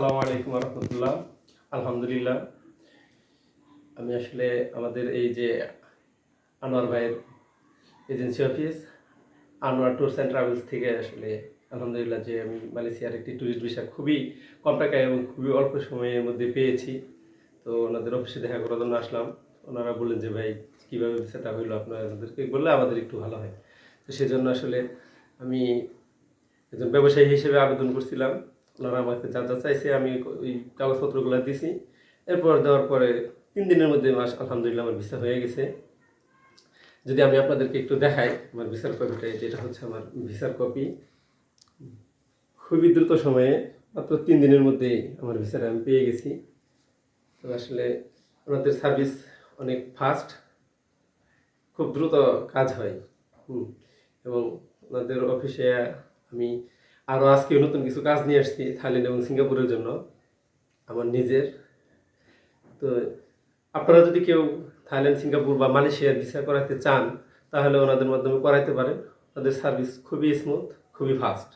আসসালামু আলাইকুম রহমতুল্লাহ আলহামদুলিল্লাহ। আমি আসলে আমাদের এই যে আনোয়ার ভাইয়ের agency office, Anwar tours and travels থেকে আসলে আলহামদুলিল্লাহ যে আমি মালয়েশিয়ার একটি ট্যুরিস্ট ভিসা খুবই কম টাকায় এবং খুবই অল্প সময়ের মধ্যে পেয়েছি। তো ওনাদের অফিসে দেখা করার জন্য আসলাম। ওনারা বললেন যে, ভাই, কীভাবে ভিসাটা হইল? আপনাদেরকে বললে আমাদের একটু ভালো হয়। তো সেজন্য আসলে আমি একজন ব্যবসায়ী হিসেবে আবেদন করছিলাম। ওনারা আমাকে যা যা চাইছে, আমি ওই কাগজপত্রগুলো দিছি। এরপর দেওয়ার পরে তিন দিনের মধ্যে মাস আলহামদুলিল্লাহ আমার ভিসা হয়ে গেছে। যদি আমি আপনাদেরকে একটু দেখাই আমার ভিসার কপিটা যেটা হচ্ছে আমার ভিসার কপি। খুবই দ্রুত সময়ে মাত্র তিন দিনের মধ্যেই আমার ভিসাটা আমি পেয়ে গেছি। তো আসলে ওনাদের সার্ভিস অনেক ফাস্ট, খুব দ্রুত কাজ হয়। হুম, এবং ওনাদের অফিসে আমি আরও আজকে নতুন কিছু কাজ নিয়ে আসছি থাইল্যান্ড এবং সিঙ্গাপুরের জন্য, আমার নিজের। তো আপনারা যদি কেউ থাইল্যান্ড, সিঙ্গাপুর বা মালয়েশিয়ার ভিসা করাতে চান, তাহলে ওনাদের মাধ্যমে করাইতে পারেন। ওনাদের সার্ভিস খুবই স্মুথ খুবই ফাস্ট